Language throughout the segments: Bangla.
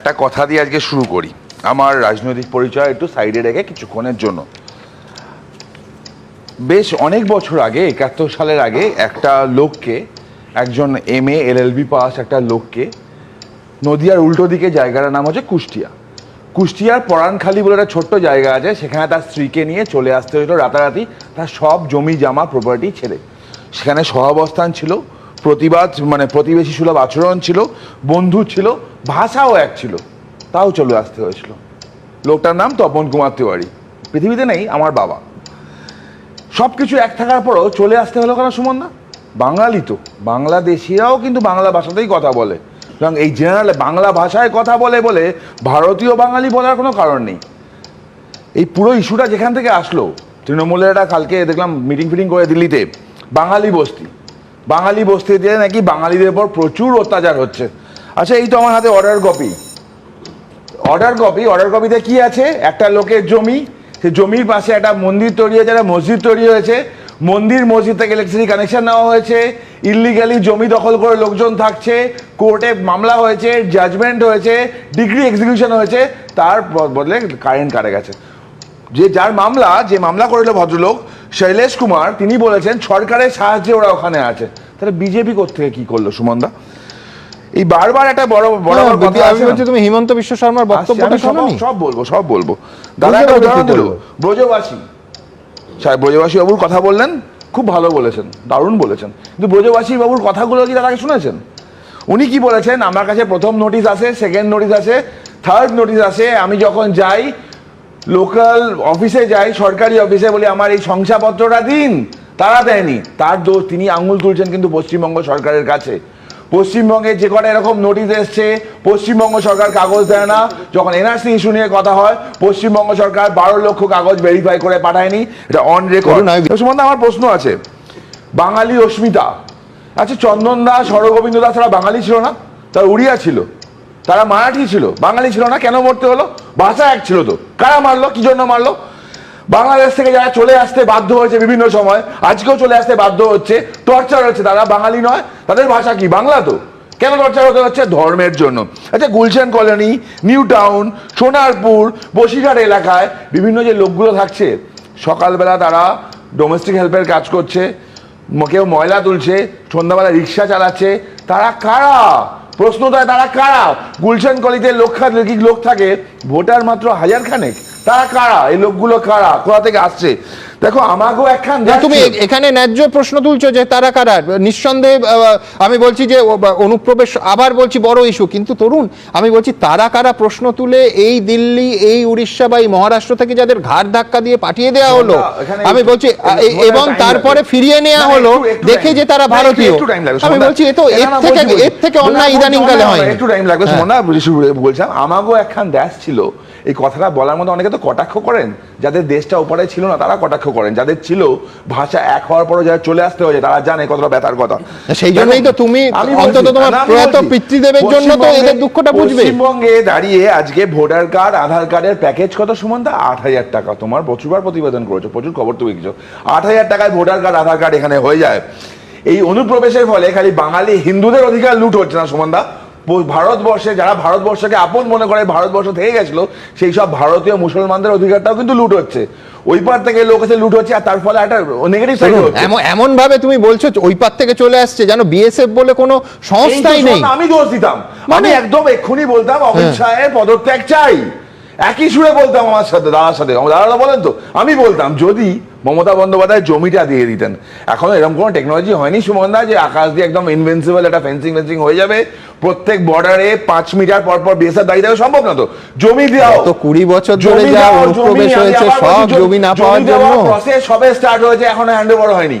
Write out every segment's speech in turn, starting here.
একটা কথা দিয়ে আজকে শুরু করি। আমার রাজনৈতিক পরিচয় একটু সাইডে রেখে কিছুক্ষণের জন্য। বেশ অনেক বছর আগে, একাত্তর সালের আগে, একটা লোককে, একজন M A L L B pass একটা লোককে, নদিয়ার উল্টো দিকে জায়গাটার নাম হচ্ছে কুষ্টিয়া। কুষ্টিয়ার পরাণখালী বলে একটা ছোট্ট জায়গা আছে, সেখানে তার স্ত্রীকে নিয়ে চলে আসতে হয়েছিল রাতারাতি, তার সব জমি, জামা প্রপার্টি ছেড়ে। সেখানে সহাবস্থান ছিল, প্রতিবাদ মানে প্রতিবেশী সুলভ আচরণ ছিল, বন্ধু ছিল ভাষাও এক ছিল, তাও চলে আসতে হয়েছিল। লোকটার নাম তপন কুমার তিওয়ারি। পৃথিবীতে নেই, আমার বাবা। সব কিছু এক থাকার পরও চলে আসতে হলো কেন সুমন না বাঙালি তো, বাংলাদেশিরাও কিন্তু বাংলা ভাষাতেই কথা বলে। সুতরাং এই জেনারেল বাংলা ভাষায় কথা বলে বলে ভারতীয় বাঙালি বলার কোনো কারণ নেই। এই পুরো ইস্যুটা যেখান থেকে আসলো, তৃণমূলের কালকে দেখলাম মিটিং ফিটিং করে দিল্লিতে, বাঙালি বস্তি। বাঙালি বস্তিতে নাকি বাঙালিদের উপর প্রচুর অত্যাচার হচ্ছে। আচ্ছা এই তো আমার হাতে order copy order copy order কপিতে কি আছে? একটা লোকের জমি, সে জমির পাশে একটা মন্দির তৈরি হয়েছে, একটা মসজিদ তৈরি হয়েছে। মন্দির, মসজিদ থেকে ইলেকট্রিসিটি কানেকশন নেওয়া হয়েছে। ইলিগালি জমি দখল করে লোকজন থাকছে। কোর্টে মামলা হয়েছে জাজমেন্ট হয়েছে ডিগ্রি এক্সিকিউশন হয়েছে, তার বদলে কারেন্ট কাটে গেছে। যে যার মামলা, যে মামলা করিল ভদ্রলোক, শৈলেশ কুমার, তিনি বলেছেন, সরকারের সাহায্যে ওরা ওখানে আছে। তাহলে বিজেপি কোথেকে কি করল সুমনদা? এই বারবার একটা বড় বড় কথা আমি বলছি তুমি হিমন্ত বিশ্ব শর্মার বক্তব্যটা শোনোনি সব বলব সব বলব। দাদা একটা উদাহরণ দিল। ব্রজবাসী। ব্রজবাসী বাবুর কথা বললেন খুব ভালো বলেছেন দারুণ বলেছেন। কিন্তু ব্রজবাসী বাবুর কথাগুলো কি আগে শুনেছেন? উনি কি বলেছেন? আমার কাছে প্রথম নোটিশ আসে সেকেন্ড নোটিশ আছে থার্ড নোটিশ আছে আমি যখন যাই লোকাল অফিসে যাই সরকারি অফিসে বলি আমার এই শংসাপত্রটা দিন। তারা দেয়নি। তার দোষ তিনি আঙুল তুলছেন কিন্তু পশ্চিমবঙ্গ সরকারের কাছে। পশ্চিমবঙ্গে যে কটা এরকম নোটিশ এসছে পশ্চিমবঙ্গ সরকার কাগজ দেয় না। যখন এনআরসি ইস্যু নিয়ে কথা হয় পশ্চিমবঙ্গ সরকার বারো লক্ষ কাগজ ভেরিফাই করে পাঠায়নি। এটা অন রেকর্ড সম্বন্ধে আমার প্রশ্ন আছে। বাঙালি অস্মিতা। আচ্ছা চন্দন দাস হরগোবিন্দ দাস তারা বাঙালি ছিল না? তারা উড়িয়া ছিল। তারা মারাঠি ছিল। বাঙালি ছিল না? কেন মরতে হলো? ভাষা এক ছিল তো। কারা মারলো? কি জন্য মারলো? বাংলাদেশ থেকে যারা চলে আসতে বাধ্য হয়েছে বিভিন্ন সময়, আজকেও চলে আসতে বাধ্য হচ্ছে টর্চার হচ্ছে, তারা বাঙালি নয়, তাদের ভাষা কি? বাংলা তো। কেন টর্চার হতে হচ্ছে? ধর্মের জন্য। আচ্ছা Gulshan colony new town Sonarpur, Basirhat এলাকায় বিভিন্ন যে লোকগুলো থাকছে, সকালবেলা তারা ডোমেস্টিক হেল্পের কাজ করছে কেউ ময়লা তুলছে, সন্ধ্যাবেলা রিক্সা চালাচ্ছে, তারা কারা? প্রশ্ন দেয় তারা কারা? গুলশান কলিতে লোক খা- লোক থাকে, ভোটার মাত্র হাজার খানেক তারা কারা? এই লোকগুলো কারা? কোথা থেকে আসছে? দেখো আমাকেও একখান তুমি এখানে ন্যায্য প্রশ্ন তুলছো যে তারা কারা? নিঃসন্দেহে আমি বলছি যে অনুপ্রবেশ আবার বলছি বড় ইস্যু কিন্তু তরুণ আমি বলছি তারা কারা প্রশ্ন তুলে এই দিল্লি এই উড়িষ্যা বা এই মহারাষ্ট্র থেকে যাদের ঘাড় ধাক্কা দিয়ে পাঠিয়ে দেওয়া হলো? আমি বলছি এবং তারপরে ফিরিয়ে নেওয়া হলো দেখে যে তারা ভারতীয় আমি বলছি এ তো এর থেকে। এর থেকে অন্যায় ইদানিংকালে হয়নি একটু টাইম লাগবে হ্যাঁ। সুমন না বলছিলাম আমাকেও একখান দেশ ছিল। এই কথাটা বলার মধ্যে অনেকে তো কটাক্ষ করেন। যাদের দেশটা ওপারে ছিল না তারা কটাক্ষ করেন। যাদের ছিল ভাষা এক হওয়ার পরে যারা চলে আসতে হয়েছে তারা জানে কতটা ব্যথার কথা। সেই জন্যই তো তুমি অন্তত তোমার প্রয়াত পিতৃদেবের জন্য তো পশ্চিমবঙ্গে- এদের দুঃখটা বুঝবে। পশ্চিমবঙ্গে দাঁড়িয়ে আজকে ভোটার কার্ড আধার কার্ডের প্যাকেজ কত সমান তা আট হাজার টাকা। তোমার প্রচুরবার প্রতিবেদন করেছ প্রচুর খবর তুমি কিছু আট হাজার টাকায় ভোটার কার্ড আধার কার্ড এখানে হয়ে যায়। এই অনুপ্রবেশের ফলে খালি বাঙালি হিন্দুদের অধিকার লুট হচ্ছে না সুমনদা? ভারতবর্ষে যারা ভারতবর্ষকে আপন মনে করে ভারতবর্ষ থেকে গেছিল সেই সব ভারতীয় মুসলমানদের অধিকারটাও কিন্তু লুট হচ্ছে। ওই পার থেকে লোক এসে লুট হচ্ছে আর তার ফলে একটা নেগেটিভ সাইড হচ্ছে। এমন ভাবে তুমি বলছো ওই পার থেকে চলে আসছে যেন বিএসএফ বলে কোনো সংস্থাই নেই। আমি দোষ দিতাম। আমি মানে- একদম এক্ষুনি বলতাম অমিত হ্যাঁ। শাহের পদত্যাগ চাই। একই সুরে বলতাম আমার সাথে দাদার সাথে। আমার দাদারা বলেন তো আমি বলতাম যদি মমতা বন্দ্যোপাধ্যায় জমিটা দিয়ে দিতেন। এখনও এরকম কোনো টেকনোলজি হয়নি সুমনদা যে আকাশ দিয়ে একদম ইনভেন্সিবল একটা ফেন্সিং ফেন্সিং হয়ে যাবে প্রত্যেক বর্ডারে পাঁচ মিটার পর পর বিএসএফ দাঁড়িয়ে থাকা সম্ভব না তো। জমি দাও গত 20 বছর ধরে যা অনুপ্রবেশ হয়েছে, সব জমি না পাওয়ার জন্য। প্রসেস সবে স্টার্ট হয়েছে এখনও হ্যান্ড ওভার হয়নি।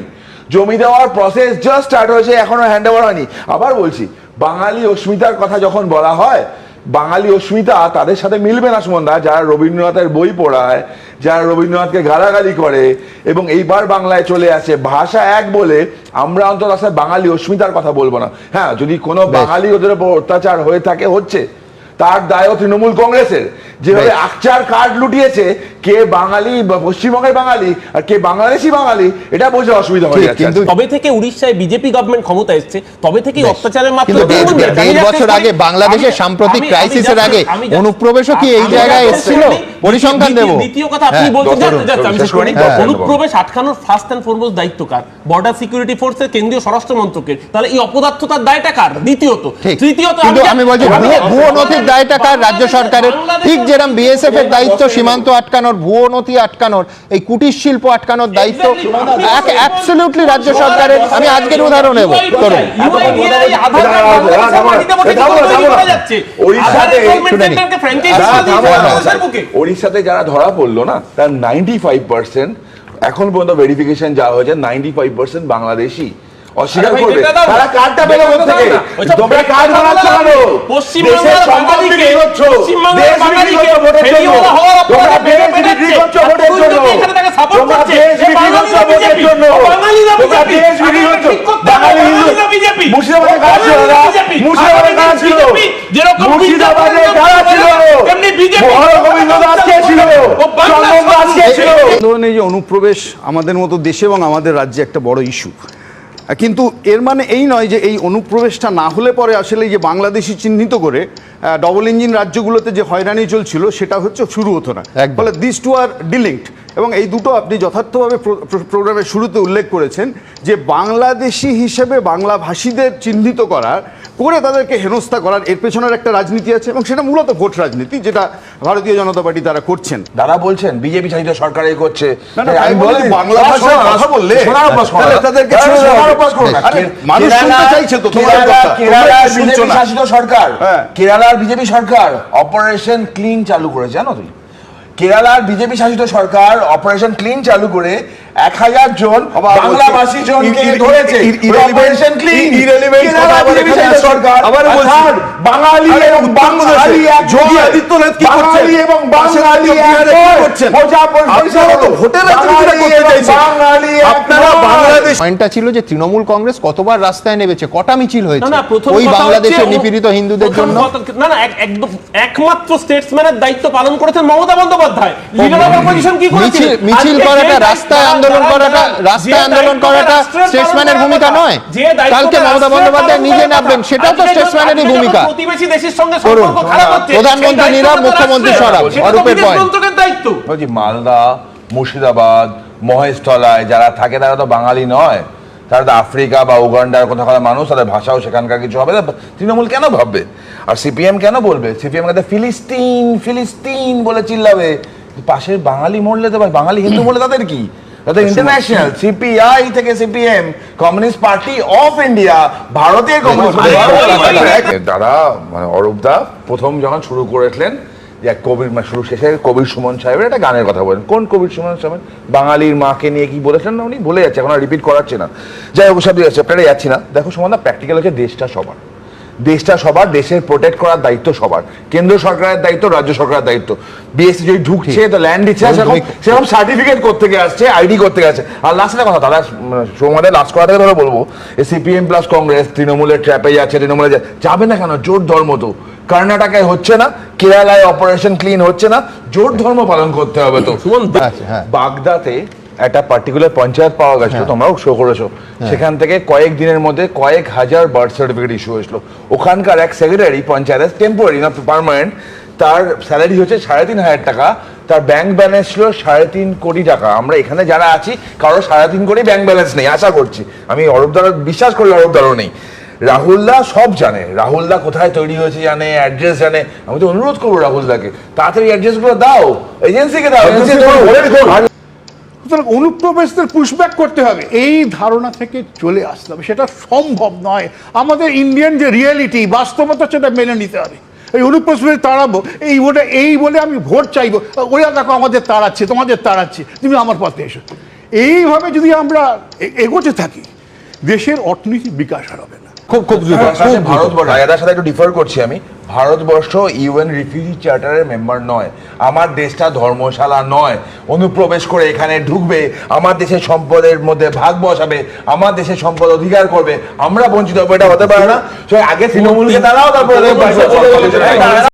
জমি দেওয়ার প্রসেস জাস্ট স্টার্ট হয়েছে এখনও হ্যান্ড ওভার হয়নি। আবার বলছি বাঙালি অস্মিতার কথা যখন বলা হয় বাঙালি অস্মিতা তাদের সাথে মিলবে না সুমনদা যারা রবীন্দ্রনাথের বই পড়ায় যারা রবীন্দ্রনাথকে গালাগালি করে এবং এইবার বাংলায় চলে আসে ভাষা এক বলে আমরা অন্তত আসলে বাঙালি অস্মিতার কথা বলব না। হ্যাঁ যদি কোনো বাঙালি ওদের উপর অত্যাচার হয়ে থাকে হচ্ছে। তার দায়ও তৃণমূল কংগ্রেসের। যেভাবে। আকচার কার্ড লুটিয়েছে কে বাঙালি পশ্চিমবঙ্গের বাঙালি আর কে বাংলাদেশি বাঙালি এটা বোঝা অসুবিধা হয়ে যাচ্ছে কিন্তু- তবে থেকে উড়িষ্যায় বিজেপি গভর্নমেন্ট ক্ষমতা এসছে তবে থেকে অত্যাচারের মাত্রা দেড়- বছর আগে বাংলাদেশের সাম্প্রতিক ক্রাইসিসের আগে অনুপ্রবেশও কি এই জায়গায় এসেছিল? পরিসংখ্যান দেবো। দ্বিতীয় কথা আপনি হ্যাঁ, বলতে করি। অনুপ্রবেশ আটকানোর ফার্স্ট অ্যান্ড ফরমোস্ট দায়িত্ব কার? বর্ডার সিকিউরিটি ফোর্সের কেন্দ্রীয় স্বরাষ্ট্র মন্ত্রকের। তাহলে এই অপদার্থতার দায়টা কার? দ্বিতীয়ত। তৃতীয়ত কিন্তু আমি বলছি ভুয়ো- নথির দায়টা কার রাজ্য সরকারের? ঠিক যেরকম বিএসএফ এর দায়িত্ব সীমান্ত আটকানোর ভুয়ো নথি আটকানোর এই কুটির শিল্প আটকানোর দায়িত্ব অ্যাবসলিউটলি রাজ্য সরকারের আমি আজকের উদাহরণ নেব করুন। ওড়িশাতে যারা ধরা পড়ল না তার নাইনটি ফাইভ পার্সেন্ট এখন পর্যন্ত ভেরিফিকেশন যা হয়েছে নাইনটি ফাইভ পার্সেন্ট বাংলাদেশি অস্বীকার করবে। তারা কার্ডটা পেল থেকে তোমরা কার্ড বানাচ্ছ কেন? বাঙালিকে- দেশ বিক্রি বাঙালিকে ভোটের জন্য। ফেরিওয়ালা হওয়ার ভোটের এখানে তাকে করছ। বাঙালিরা ভোটের জন্য। বাঙালিরা তোমরা দেশ বিক্রি আগে করছ ঠিক করতে হবে, বাঙালি বাঙালিরা BJP, মুর্শিদাবাদে কারা ছিল মুর্শিদাবাদে কারা ছিল? যেরকম মুর্শিদাবাদে কারা ছিল? তেমনি দাস কে ছিল? ও বাংলা দাস কে ছিল? এই যে অনুপ্রবেশ আমাদের মতো দেশে এবং আমাদের রাজ্যে একটা বড় ইস্যু কিন্তু এর মানে এই নয় যে এই অনুপ্রবেশটা না হলে পরে আসলে এই যে বাংলাদেশি চিহ্নিত করে ডবল ইঞ্জিন রাজ্যগুলোতে যে হয়রানি চলছিল সেটা হচ্ছে শুরু হতো না। ফলে দিস টু আর ডিলিঙ্কড এবং এই দুটো আপনি যথার্থভাবে প্রো- প্রো- প্রোগ্রামের শুরুতে উল্লেখ করেছেন যে বাংলাদেশি হিসেবে বাংলাভাষীদের চিহ্নিত করার করে তাদেরকে হেনস্থা করার এর পেছনের একটা রাজনীতি আছে এবং সেটা মূলত ভোট রাজনীতি যেটা ভারতীয় জনতা পার্টি তারা করছেন। দাদা বলছেন বিজেপি শাসিত সরকার করছে। বলে কথা বললে। করো। তাদেরকে করো মানুষ শুনতে চাইছে তো। শাসিত সরকার। হ্যাঁ। কেরালার বিজেপি সরকার অপারেশন ক্লিন চালু করেছে জানো তুই কেরালার বিজেপি শাসিত সরকার অপারেশন ক্লিন চালু করে এক হাজার জন বাংলাভাষী জনকে ধরেছে সরকার আবার বাঙালি এবং বাংলাদেশে যোগী আদিত্যনাথ কি করছেন? এবং বাঙালি। করছেন? ভোটের রাজনীতিটা করতে চাইছেন। আপনারা বাংলাদেশ পয়েন্টটা ছিল যে তৃণমূল কংগ্রেস কতবার রাস্তায় নেমেছে কটা মিছিল হয়েছে না প্রথম ওই বাংলাদেশের নিপীড়িত হিন্দুদের জন্য না না একদম একমাত্র স্টেটসম্যানের দায়িত্ব পালন করেছেন Mamata Bandyopadhyay leader of opposition কি করেছেন মিছিল করাটা রাস্তায় দায়িত্ব- আন্দোলন করাটা রাস্তায় আন্দোলন করাটা স্টেটসম্যানের ভূমিকা নয়। কালকে মমতা বন্দ্যোপাধ্যায় নিজে নামবেন সেটাও তো স্টেটসম্যানেরই ভূমিকা। প্রতিবেশী দেশের সঙ্গে সম্পর্ক খারাপ হচ্ছে প্রধানমন্ত্রী নীরব, মুখ্যমন্ত্রী। সরব। অরূপের দায়িত্ব। মালদা মুর্শিদাবাদ মহেশতলায় যারা থাকে তারা তো বাঙালি নয়। তারা তো আফ্রিকা বা উগান্ডার কোথাও কোথাও মানুষ তাদের ভাষাও সেখানকার কিছু হবে না। তৃণমূল কেন ভাববে? আর সিপিএম কেন বলবে? সিপিএম কাছে ফিলিস্তিন ফিলিস্তিন বলে চিল্লাবে। পাশের বাঙালি মরলে তো ভাই বাঙালি হিন্দু মরলে তাদের কি? তাদের ইন্টারন্যাশনাল সিপিআই থেকে CPM communist party of India ভারতীয় কমিউনিস্ট দাদা মানে অরূপ দা প্রথম যখন শুরু করেছিলেন যে কবির মানে শুরু শেষে কবির সুমন সাহেবের একটা গানের কথা বলেন। কোন কবির সুমন সাহেব? বাঙালির মাকে নিয়ে কি বলেছেন না উনি? বলে যাচ্ছে এখন আর রিপিট করাচ্ছে না। যাই হোক সব আপনারা যাচ্ছি না। দেখো সুমন দা প্র্যাকটিক্যাল হচ্ছে দেশটা সবার। দেশটা সবার দেশের প্রোটেক্ট করার দায়িত্ব সবার। কেন্দ্র সরকারের দায়িত্ব রাজ্য সরকারের দায়িত্ব। বিএসসি যদি ঢুকছে তো ল্যান্ড দিচ্ছে সেরকম সেরকম সার্টিফিকেট করতে আসছে আইডি করতে গেছে আর লাস্টের কথা দাদা সৌমাদের লাস্ট করা থেকে ধরে বলব। সিপিএম প্লাস কংগ্রেস তৃণমূলের ট্র্যাপে যাচ্ছে তৃণমূলে যাবে না কেন? জোর ধর্ম তো। কর্ণাটকায় হচ্ছে না কেরালায় অপারেশন ক্লিন হচ্ছে না জোর ধর্ম পালন করতে হবে তো। আচ্ছা, হ্যাঁ। বাগদাতে একটা পার্টিকুলার পঞ্চায়েত পাওয়া গেছিল তোমরাও শো করেছ। সেখান থেকে কয়েক দিনের মধ্যে কয়েক হাজার বার্থ সার্টিফিকেট ইস্যু হয়েছিল। ওখানকার এক সেক্রেটারি পঞ্চায়েতের টেম্পোরারি না পার্মানেন্ট তার স্যালারি হচ্ছে সাড়ে তিন হাজার টাকা তার ব্যাংক ব্যালেন্স ছিল সাড়ে তিন কোটি টাকা। আমরা এখানে যারা আছি কারও সাড়ে তিন কোটি ব্যাংক ব্যালেন্স নেই আশা করছি। আমি অরূপদার বিশ্বাস করি অরূপদারও নেই। রাহুলদা সব জানে। রাহুলদা কোথায় তৈরি হয়েছে জানে অ্যাড্রেস জানে। আমি তো অনুরোধ করব রাহুলদাকে তাড়াতাড়ি অ্যাড্রেসগুলো দাও এজেন্সিকে দাও এজেন্সি সুতরাং অনুপ্রবেশদের পুশব্যাক করতে হবে। এই ধারণা থেকে চলে আসতে হবে সেটা সম্ভব নয়। আমাদের ইন্ডিয়ান যে রিয়েলিটি বাস্তবতা সেটা মেনে নিতে হবে। এই অনুপ্রবেশ তাড়াবো। এই ওটা, এই বলে আমি ভোট চাইব। ওরা দেখো, আমাদের তাড়াচ্ছে, তোমাদের তাড়াচ্ছে। তুমি আমার পথে এসো। এইভাবে যদি আমরা এগোতে থাকি, দেশের অর্থনীতির বিকাশ হবে না। খুব খুব খুব দ্রুত। ভারতবর্ষ রায়াদার সাথে একটু ডিফার করছি আমি। ভারতবর্ষ ইউএন রিফিউজি চার্টারের মেম্বার নয়। আমার দেশটা ধর্মশালা নয়। অনুপ্রবেশ করে এখানে ঢুকবে। আমার দেশের সম্পদের মধ্যে ভাগ বসাবে। আমার দেশের সম্পদ অধিকার করবে। আমরা বঞ্চিত হব এটা হতে পারে না। আগে তৃণমূলকে দাঁড়াও তারপরে